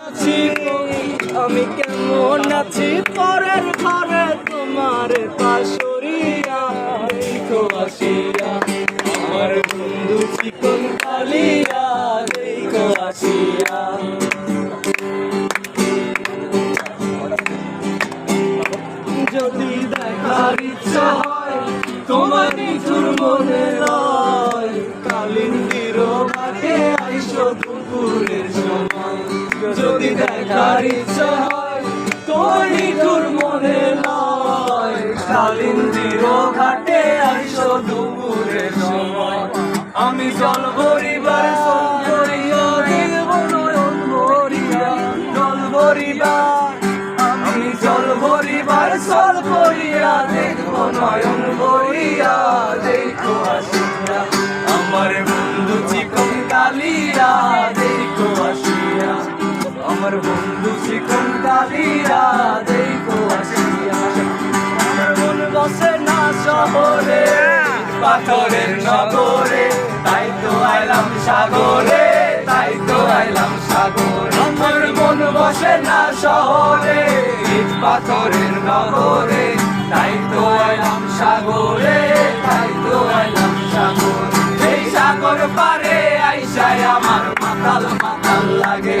আছি আমি কেমন আছি? পরের ঘরে তোমার পাশরিয়া দেখো আসিয়া। আমার বন্ধু চিকন কালিয়া দেখো আসিয়া। যদি দেখার ইচ্ছা হয়, তোমার নিঠুর মনে লয়। কালিন্দির মাঠে আইসো দুপুরের সময়। যদি দেখার ইচ্ছা হয় নিঠুর মনে লয়। কালিন্দির ঘাটে আইসো দুপুরের সময়। আমি জল ভরিবার সৌন্দর্য দেখব নয়ন ভরিয়া। জল আমি জল ভরিবার সল ভরিয়া দেখব নয়ন ভরিয়া। দেখো আমার বন্ধু চিকন কালিয়া, দেখো আমার বন্ধু চিকন কালিয়া দেখো আসিয়া আমার মন বসে না শহরে, পাথরের নগরে, তাই তো আইলাম সাগরে, তাই তো আইলাম সাগরে। আমার মন বসে না শহরে পাথরের নগরে, তাই তো আইলাম সাগরে, তাই তো আইলাম সাগরে। এই সাগর পারে আইসায় আমার মাতাল মাতাল লাগে।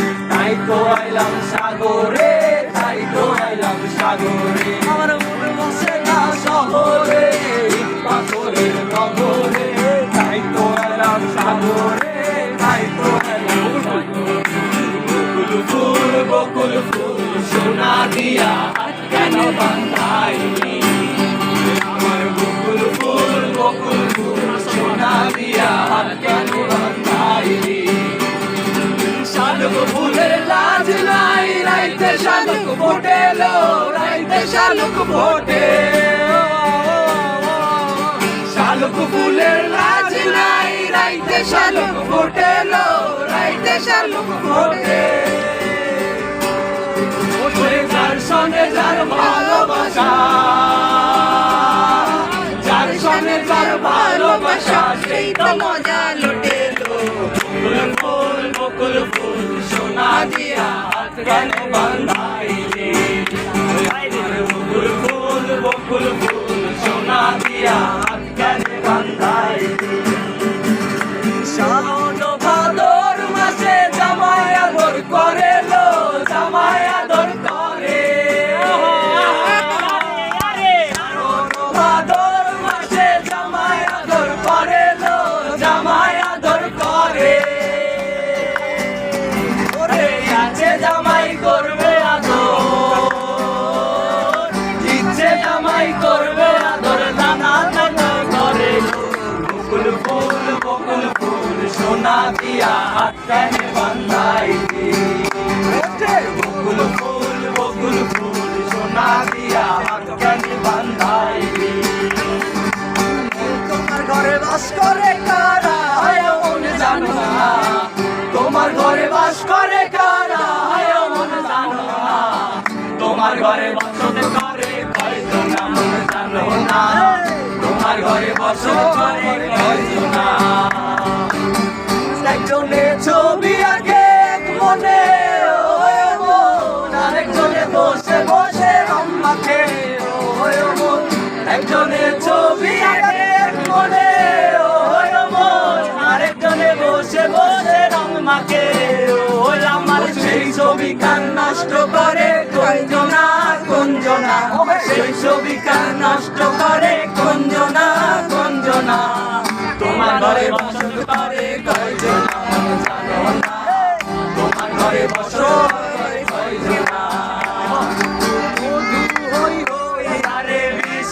তো আইলাম সাগরে তাই তো আইলাম সাগরে। আমার মন বসে না শহরে পাথরের নগরে তাই তো আইলাম সাগরে তাই তো আইলাম বকুল ফুল বকুল ফুল সোনা দিয়া কেন বান্ধাইনি? আমার বকুল ফুল বকুল ফুল শালুক ফোটেলো রাইতে শালুক ফোটে শালুক ফুলের লাজ নাই, রাইতে শালুক ফোটেলো রাইতে শালুক ফোটে যার সঙ্গে যার ভালোবাসা, যার সঙ্গে যার ভালোবাসা, সেই তো মজা লুটেলো বকুল ফুল বকুল ফুল, সোনা দিয়া হাত কেন বান্ধাইলি জামাই করবে আদর নানা নানা করে বকুল ফুল বকুল ফুল সোনা দিয়া করে আরেকজনে বসে বসে রং মাখে ওয় মন। একজনে ছবি এক মনে আরেকজনে বসে বসে রং মাখে ওই আমার সেই ছবি কান নষ্ট করে কান করে, কঞ্জনা। কঞ্জনা তোমার ঘরে বসত করে কয়জনা জানো না। তোমার ঘরে বসত কয়জনা মধু হই হই আরে বিষ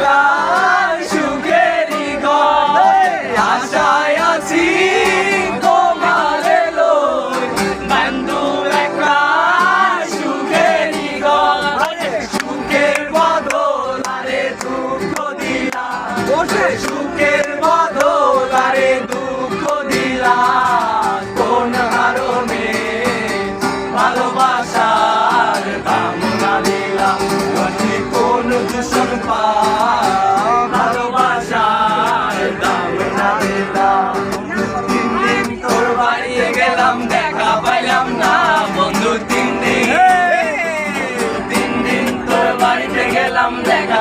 감사합니다.